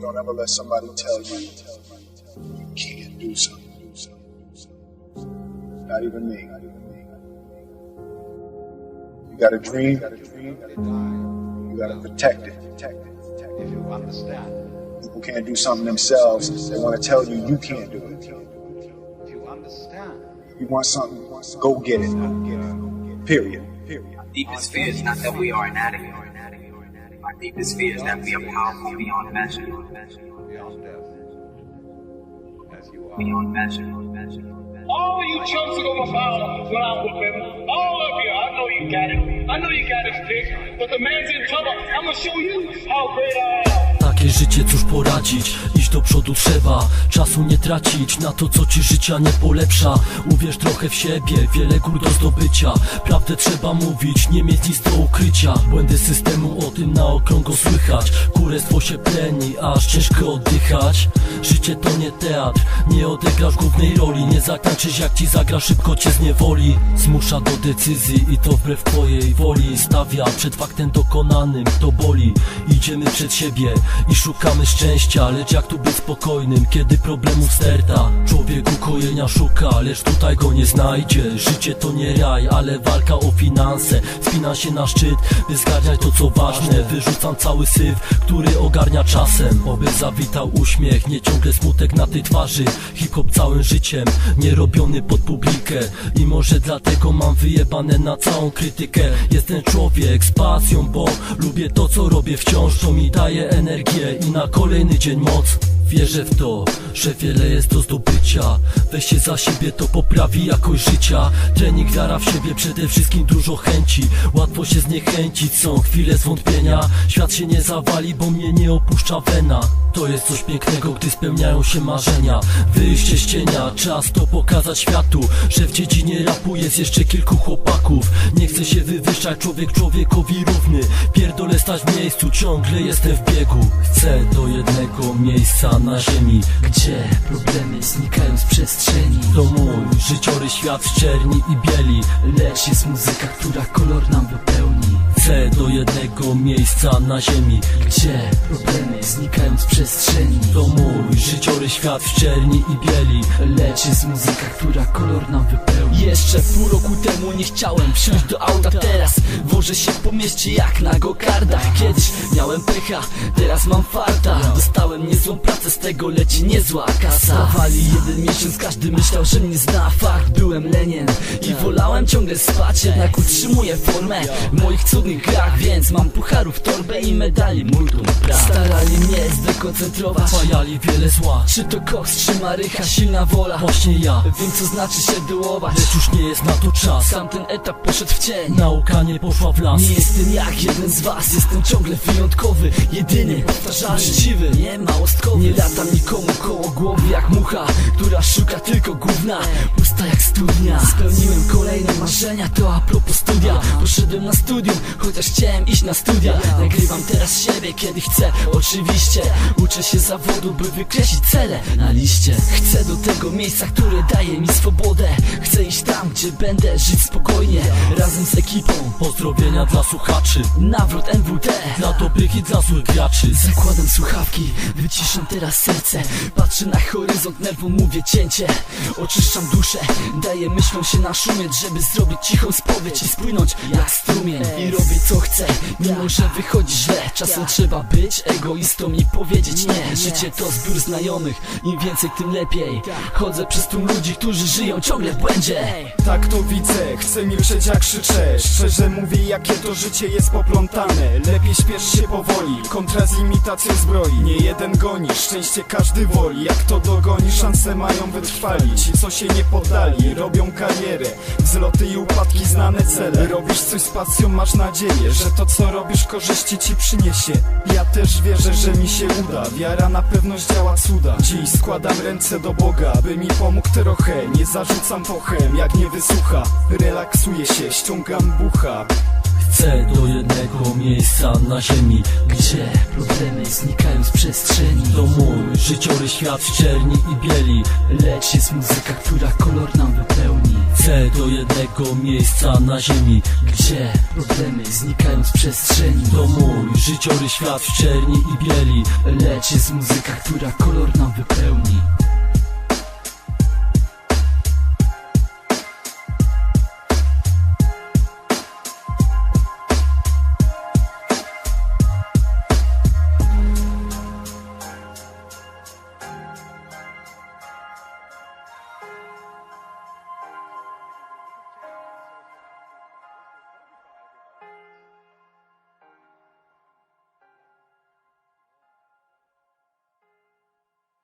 Don't ever let somebody tell you you can't do something. Not even me. You got a dream, you got to protect it. If you understand, People can't do something themselves. They want to tell you you can't do it. if you understand, You want something, go get it. Period. deepest fear is not that we are inadequate. Our deepest fear is that we are powerful beyond measure. beyond death, as you are. Beyond measure. All of you chumps are gonna follow when I'm with him. All of you. I know you got it. I know you got it, stick. Takie życie cóż poradzić, iść do przodu trzeba Czasu nie tracić. Na to co ci życia nie polepsza Uwierz trochę w siebie, wiele gór do zdobycia. Prawdę trzeba mówić, nie mieć nic do ukrycia. Błędy systemu o tym na okrągło słychać. Kurestwo się pleni, aż ciężko oddychać. Życie to nie teatr, nie odegrasz głównej roli. Nie zatańczysz jak ci zagra, szybko cię zniewoli Zmusza do decyzji i to wbrew twojej woli. Stawia przed faktem dokonanym, to boli Idziemy przed siebie i szukamy szczęścia Lecz jak tu być spokojnym, kiedy problemów sterta? Człowiek ukojenia szuka, lecz tutaj go nie znajdzie. Życie to nie raj, ale walka o finanse. Spina się na szczyt, by zgarniać to co ważne. Wyrzucam cały syf, który ogarnia czasem. Oby zawitał uśmiech, nie ciągle smutek na tej twarzy. Hip-hop całym życiem, nie robiony pod publikę. I może dlatego mam wyjebane na całą krytykę. Jestem człowiek z pasją, bo lubię to co robię. Wciąż To mi daje energię i na kolejny dzień moc Wierzę w to, że wiele jest do zdobycia. Weź się za siebie, to poprawi jakość życia. Trening, wiara w siebie, przede wszystkim dużo chęci. Łatwo się zniechęcić, są chwile zwątpienia. Świat się nie zawali, bo mnie nie opuszcza wena. To jest coś pięknego, gdy spełniają się marzenia. Wyjście z cienia, czas to pokazać światu Że w dziedzinie rapu jest jeszcze kilku chłopaków. Nie chcę się wywyższać, człowiek człowiekowi równy. Pierdolę stać w miejscu, ciągle jestem w biegu. Chcę miejsca na ziemi Gdzie problemy znikają z przestrzeni. To mój życiorys świat z czerni i bieli. Lecz jest muzyka, która kolor nam wypełni Chcę do jednego miejsca na ziemi Gdzie problemy znikają z przestrzeni. To mój życiorys świat w czerni i bieli. Lecz jest muzyka, która kolor nam wypełni. Jeszcze pół roku temu nie chciałem wsiąść do auta. Teraz wożę się po mieście jak na gokardach Kiedyś miałem pecha, teraz mam farta. Dostałem niezłą pracę, z tego leci niezła kasa. Dawali jeden miesiąc, każdy myślał, że mnie zna. Fakt, byłem lenien i wolałem ciągle spać. Jednak utrzymuję formę moich cudnych grach Więc mam pucharów torbę i medali multum praw Starali mnie zdekoncentrować Pajali wiele zła. Czy to koks, czy marycha, silna wola Właśnie ja. Wiem co znaczy się dołować Lecz już nie jest na to czas. Tamten etap poszedł w cień Nauka nie poszła w las. Nie jestem jak jeden z was Jestem ciągle wyjątkowy Jedyny, powtarzalny, uczciwy. Nie małostkowy Nie latam nikomu koło głowy jak mucha Która szuka tylko gówna. Pusta jak studnia. Spełniłem kolejne marzenia To a propos studia. Poszedłem na studium Chociaż chciałem iść na studia. Nagrywam teraz siebie kiedy chcę. Oczywiście Uczę się zawodu by wykreślić cele na liście. Chcę do tego miejsca, które daje mi swobodę. Chcę iść tam, gdzie będę żyć spokojnie. Razem z ekipą Pozdrowienia dla słuchaczy. Nawrót NWT Dla dobrych i dla złych graczy. Zakładam słuchawki, wyciszam teraz serce. Patrzę na horyzont, nerwom mówię cięcie. Oczyszczam duszę, daję myślom się naszumieć Żeby zrobić cichą spowiedź i spłynąć jak strumień. I robię co chcę, mimo że wychodzi źle. Czasem trzeba być egoistą i powiedzieć nie. Życie to zbiór znajomych, im więcej tym lepiej. Chodzę przez tłum ludzi, którzy żyją ciągle w błędzie. Tak to widzę, chcę milczeć jak krzyczę Szczerze mówię jakie to życie jest poplątane. Lepiej śpiesz się powoli, kontra z imitacją zbroi. Nie jeden goni, szczęście każdy woli. Jak to dogoni, szanse mają wytrwali. Ci co się nie poddali, robią karierę. Wzloty i upadki, znane cele. Robisz coś z pasją, masz nadzieję Że to co robisz korzyści ci przyniesie. Ja też wierzę, że mi się uda. Wiara na pewno zdziała cuda. Dziś składam ręce do Boga, by mi pomógł trochę. Nie zarzucam pochem, jak nie wysłucha. Relaksuję się, ściągam bucha. Chcę do jednego miejsca na ziemi Gdzie problemy znikają z przestrzeni. To mój życiorys świat w czerni i bieli. Lecz jest muzyka, która kolor nam wypełni. Chcę do jednego miejsca na ziemi Gdzie problemy znikają z przestrzeni. To mój życiorys świat w czerni i bieli. Lecz jest muzyka, która kolor nam wypełni